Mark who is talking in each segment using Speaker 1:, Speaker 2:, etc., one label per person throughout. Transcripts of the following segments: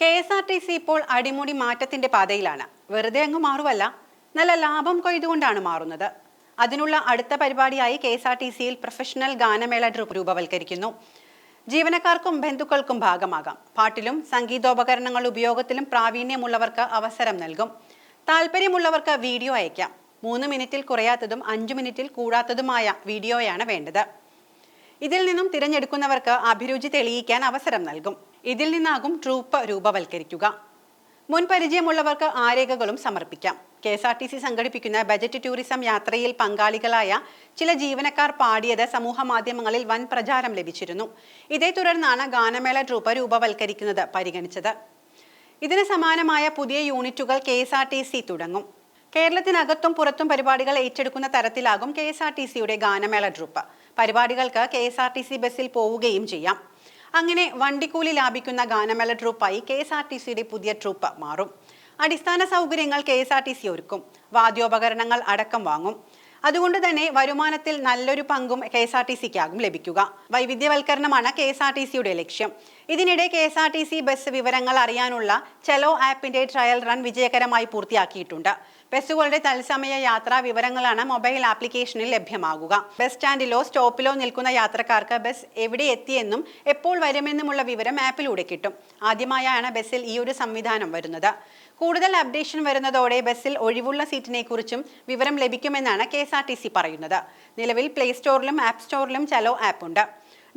Speaker 1: K S R T C ഇപ്പോൾ അടിമുടി മാറ്റത്തിന്റെ പാതയിലാണ്. വെറുതെ അങ്ങ് മാറുവല്ല നല്ല ലാഭം കൊയ്തുകൊണ്ടാണ് മാറുന്നത്. അതിനുള്ള അടുത്ത പരിപാടിയായി കെ എസ് ആർ ടി സിയിൽ പ്രൊഫഷണൽ ഗാനമേള രൂപവൽക്കരിക്കുന്നു. ജീവനക്കാർക്കും ബന്ധുക്കൾക്കും ഭാഗമാകാം. പാട്ടിലും സംഗീതോപകരണങ്ങൾ ഉപയോഗത്തിലും പ്രാവീണ്യമുള്ളവർക്ക് അവസരം നൽകും. താല്പര്യമുള്ളവർക്ക് വീഡിയോ അയക്കാം. മൂന്ന് മിനിറ്റിൽ കുറയാത്തതും അഞ്ചു മിനിറ്റിൽ കൂടാത്തതുമായ വീഡിയോയാണ് വേണ്ടത്. ഇതിൽ നിന്നും തിരഞ്ഞെടുക്കുന്നവർക്ക് അഭിരുചി തെളിയിക്കാൻ അവസരം നൽകും. ഇതിൽ നിന്നാകും ട്രൂപ്പ് രൂപവൽക്കരിക്കുക. മുൻ പരിചയമുള്ളവർക്ക് ആരേഖകളും സമർപ്പിക്കാം. K S R T C സംഘടിപ്പിക്കുന്ന ബജറ്റ് ടൂറിസം യാത്രയിൽ പങ്കാളികളായ ചില ജീവനക്കാർ പാടിയത് സമൂഹ മാധ്യമങ്ങളിൽ വൻ പ്രചാരം ലഭിച്ചിരുന്നു. ഇതേ തുടർന്നാണ് ഗാനമേള ട്രൂപ്പ് രൂപവൽക്കരിക്കുന്നത് പരിഗണിച്ചത്. ഇതിന് സമാനമായ പുതിയ യൂണിറ്റുകൾ K S R T C തുടങ്ങും. കേരളത്തിനകത്തും പുറത്തും പരിപാടികൾ ഏറ്റെടുക്കുന്ന തരത്തിലാകും കെ എസ് ആർ ടി സിയുടെ ഗാനമേള ട്രൂപ്പ്. പരിപാടികൾക്ക് K S R T C ബസ്സിൽ പോവുകയും ചെയ്യാം. അങ്ങനെ വണ്ടിക്കൂലി ലാഭിക്കുന്ന ഗാനമേള ട്രൂപ്പായി കെ എസ് ആർ ടി സിയുടെ പുതിയ ട്രൂപ്പ് മാറും. അടിസ്ഥാന സൗകര്യങ്ങൾ K S R T C ഒരുക്കും. വാദ്യോപകരണങ്ങൾ അടക്കം വാങ്ങും. അതുകൊണ്ട് തന്നെ വരുമാനത്തിൽ നല്ലൊരു പങ്കും കെ എസ് ആർ ടി സിക്കാകും ലഭിക്കുക. വൈവിധ്യവൽക്കരണമാണ് കെ എസ് ആർ ടി സിയുടെ ലക്ഷ്യം. ഇതിനിടെ K S R T C bus വിവരങ്ങൾ അറിയാനുള്ള ചെലോ ആപ്പിന്റെ ട്രയൽ റൺ വിജയകരമായി പൂർത്തിയാക്കിയിട്ടുണ്ട്. ബസ്സുകളുടെ തത്സമയ യാത്രാ വിവരങ്ങളാണ് മൊബൈൽ ആപ്ലിക്കേഷനിൽ ലഭ്യമാകുക. ബസ് സ്റ്റാൻഡിലോ സ്റ്റോപ്പിലോ നിൽക്കുന്ന യാത്രക്കാർക്ക് ബസ് എവിടെ എത്തിയെന്നും എപ്പോൾ വരുമെന്നുമുള്ള വിവരം ആപ്പിലൂടെ കിട്ടും. ആദ്യമായാണ് ബസ്സിൽ ഈ ഒരു സംവിധാനം വരുന്നത്. കൂടുതൽ അപ്ഡേഷൻ വരുന്നതോടെ ബസ്സിൽ ഒഴിവുള്ള സീറ്റിനെ കുറിച്ചും വിവരം ലഭിക്കുമെന്നാണ് കെ പറയുന്നത്. നിലവിൽ പ്ലേ സ്റ്റോറിലും ആപ്പ് സ്റ്റോറിലും ചലോ ആപ്പ് ഉണ്ട്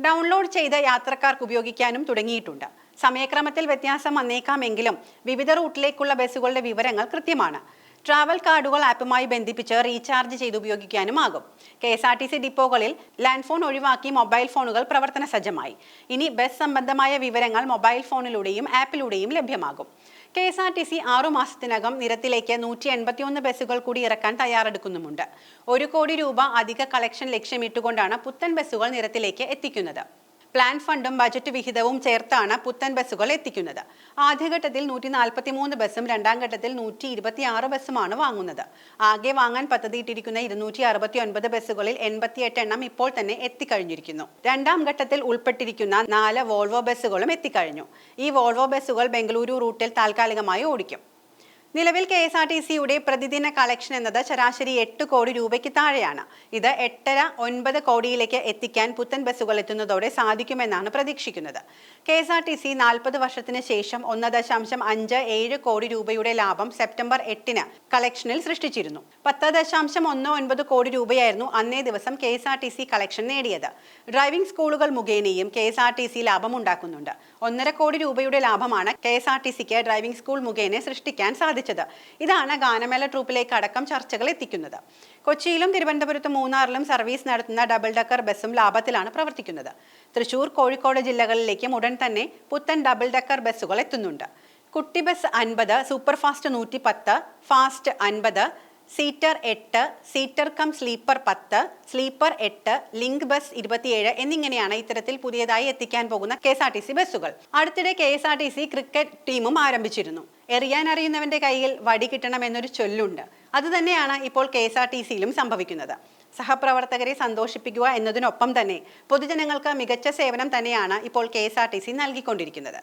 Speaker 1: ഡൗൺലോഡ് ചെയ്ത് യാത്രക്കാർക്ക് ഉപയോഗിക്കാനും തുടങ്ങിയിട്ടുണ്ട്. സമയക്രമത്തിൽ വ്യത്യാസം വന്നേക്കാമെങ്കിലും വിവിധ റൂട്ടിലേക്കുള്ള ബസ്സുകളുടെ വിവരങ്ങൾ കൃത്യമാണ്. ട്രാവൽ കാർഡുകൾ ആപ്പുമായി ബന്ധിപ്പിച്ച് റീചാർജ് ചെയ്ത് ഉപയോഗിക്കാനും ആകും K S R T C ഡിപ്പോകളിൽ land phone ഒഴിവാക്കി മൊബൈൽ ഫോണുകൾ പ്രവർത്തന സജ്ജമായി. ഇനി ബസ് സംബന്ധമായ വിവരങ്ങൾ മൊബൈൽ ഫോണിലൂടെയും ആപ്പിലൂടെയും ലഭ്യമാകും. K S R T C ആറു മാസത്തിനകം നിരത്തിലേക്ക് നൂറ്റി എൺപത്തിയൊന്ന് ബസ്സുകൾ കൂടി ഇറക്കാൻ തയ്യാറെടുക്കുന്നുമുണ്ട്. ഒരു കോടി രൂപ അധിക കളക്ഷൻ ലക്ഷ്യമിട്ടുകൊണ്ടാണ് പുത്തൻ ബസ്സുകൾ നിരത്തിലേക്ക് എത്തിക്കുന്നത്. പ്ലാൻ ഫണ്ടും ബജറ്റ് വിഹിതവും ചേർത്താണ് പുത്തൻ ബസ്സുകൾ എത്തിക്കുന്നത്. ആദ്യഘട്ടത്തിൽ നൂറ്റി നാൽപ്പത്തി മൂന്ന് ബസ്സും രണ്ടാം ഘട്ടത്തിൽ നൂറ്റി ഇരുപത്തിയാറ് ബസ്സുമാണ് വാങ്ങുന്നത്. ആകെ വാങ്ങാൻ പദ്ധതിയിട്ടിരിക്കുന്ന ഇരുന്നൂറ്റി അറുപത്തി ഒൻപത് ബസ്സുകളിൽ എൺപത്തിയെട്ട് എണ്ണം ഇപ്പോൾ തന്നെ എത്തിക്കഴിഞ്ഞിരിക്കുന്നു. രണ്ടാം ഘട്ടത്തിൽ ഉൾപ്പെട്ടിരിക്കുന്ന നാല് വോൾവോ ബസ്സുകളും എത്തിക്കഴിഞ്ഞു. ഈ വോൾവോ ബസ്സുകൾ ബംഗളൂരു റൂട്ടിൽ താൽക്കാലികമായി ഓടിക്കും. നിലവിൽ കെ എസ് ആർ ടി സിയുടെ പ്രതിദിന കളക്ഷൻ എന്നത് ശരാശരി എട്ട് കോടി രൂപയ്ക്ക് താഴെയാണ്. ഇത് എട്ടര ഒൻപത് കോടിയിലേക്ക് എത്തിക്കാൻ പുത്തൻ ബസ്സുകൾ എത്തുന്നതോടെ സാധിക്കുമെന്നാണ് പ്രതീക്ഷിക്കുന്നത്. K S R T C നാൽപ്പത് വർഷത്തിന് ശേഷം ഒന്ന് ദശാംശം അഞ്ച് ഏഴ് കോടി രൂപയുടെ ലാഭം സെപ്റ്റംബർ എട്ടിന് കളക്ഷനിൽ സൃഷ്ടിച്ചിരുന്നു. പത്ത് ദശാംശം ഒന്ന് ഒൻപത് കോടി രൂപയായിരുന്നു അന്നേ ദിവസം K S R T C collection നേടിയത്. ഡ്രൈവിംഗ് സ്കൂളുകൾ മുഖേനയും K S R T C ലാഭം ഉണ്ടാക്കുന്നുണ്ട് ഒന്നര കോടി രൂപയുടെ ലാഭമാണ് കെ എസ് ആർ ടി സിക്ക് ഡ്രൈവിംഗ് സ്കൂൾ മുഖേന സൃഷ്ടിക്കാൻ സാധിച്ചത്. ഇതാണ് ഗാനമേള ട്രൂപ്പിലേക്ക് അടക്കം ചർച്ചകൾ എത്തിക്കുന്നത്. കൊച്ചിയിലും തിരുവനന്തപുരത്തും മൂന്നാറിലും സർവീസ് നടത്തുന്ന ഡബിൾ ഡക്കർ ബസ്സും ലാഭത്തിലാണ് പ്രവർത്തിക്കുന്നത്. തൃശൂർ കോഴിക്കോട് ജില്ലകളിലേക്കും ഉടൻ തന്നെ പുത്തൻ ഡബിൾ ഡക്കർ ബസ്സുകൾ എത്തുന്നുണ്ട്. കുട്ടി ബസ് അൻപത് സൂപ്പർ ഫാസ്റ്റ് നൂറ്റി പത്ത് ഫാസ്റ്റ് അൻപത് സീറ്റർ എട്ട് സീറ്റർ കം സ്ലീപ്പർ പത്ത് സ്ലീപ്പർ എട്ട് ലിങ്ക് ബസ് ഇരുപത്തിയേഴ് എന്നിങ്ങനെയാണ് ഇത്തരത്തിൽ പുതിയതായി എത്തിക്കാൻ പോകുന്ന K S R T C ബസ്സുകൾ. അടുത്തിടെ K S R T C cricket ടീമും ആരംഭിച്ചിരുന്നു. എറിയാൻ അറിയുന്നവന്റെ കയ്യിൽ വടി കിട്ടണമെന്നൊരു ചൊല്ലുണ്ട്. അതുതന്നെയാണ് ഇപ്പോൾ കെ എസ് ആർ ടി സിയിലും സംഭവിക്കുന്നത്. സഹപ്രവർത്തകരെ സന്തോഷിപ്പിക്കുക എന്നതിനൊപ്പം തന്നെ പൊതുജനങ്ങൾക്ക് മികച്ച സേവനം തന്നെയാണ് ഇപ്പോൾ K S R T C നൽകിക്കൊണ്ടിരിക്കുന്നത്.